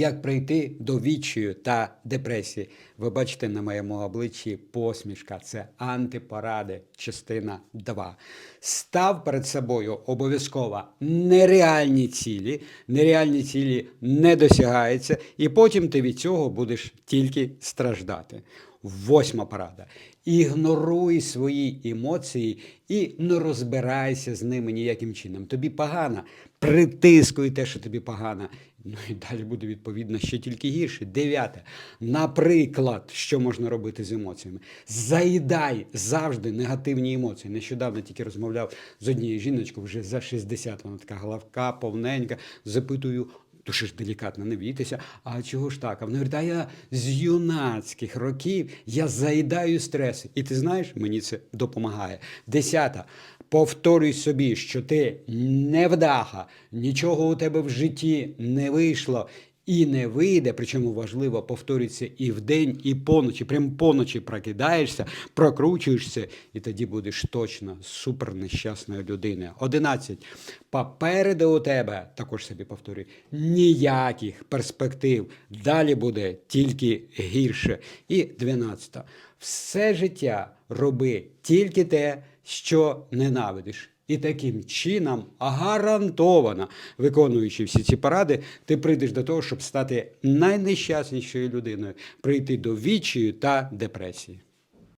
Як прийти до відчаю та депресії? Ви бачите на моєму обличчі посмішка. Це антипоради, частина 2. Став перед собою обов'язково нереальні цілі. Нереальні цілі не досягаються, і потім ти від цього будеш тільки страждати. Восьма порада. Ігноруй свої емоції і не розбирайся з ними ніяким чином. Тобі погано, притискуй те, що тобі погано. Ну і далі буде відповідно ще тільки гірше. Дев'яте. Наприклад, що можна робити з емоціями? Заїдай завжди негативні емоції. Нещодавно тільки розмовляв з однією жіночкою, вже за 60, вона така головка, повненька. Запитую, дуже ж делікатно, не бійтеся. А чого ж так? А вона говорить, а я з юнацьких років я заїдаю стреси. І ти знаєш, мені це допомагає. Десята. Повторюй собі, що ти невдаха, нічого у тебе в житті не вийшло. І не вийде, причому важливо повторюється і вдень, і поночі. Прям поночі прокидаєшся, прокручуєшся, і тоді будеш точно супер нещасною людиною. 11. Попереду у тебе, також собі повторюй, ніяких перспектив. Далі буде тільки гірше. І 12. Все життя роби тільки те, що ненавидиш. І таким чином, гарантовано виконуючи всі ці поради, ти прийдеш до того, щоб стати найнещаснішою людиною, прийти до вічію та депресії.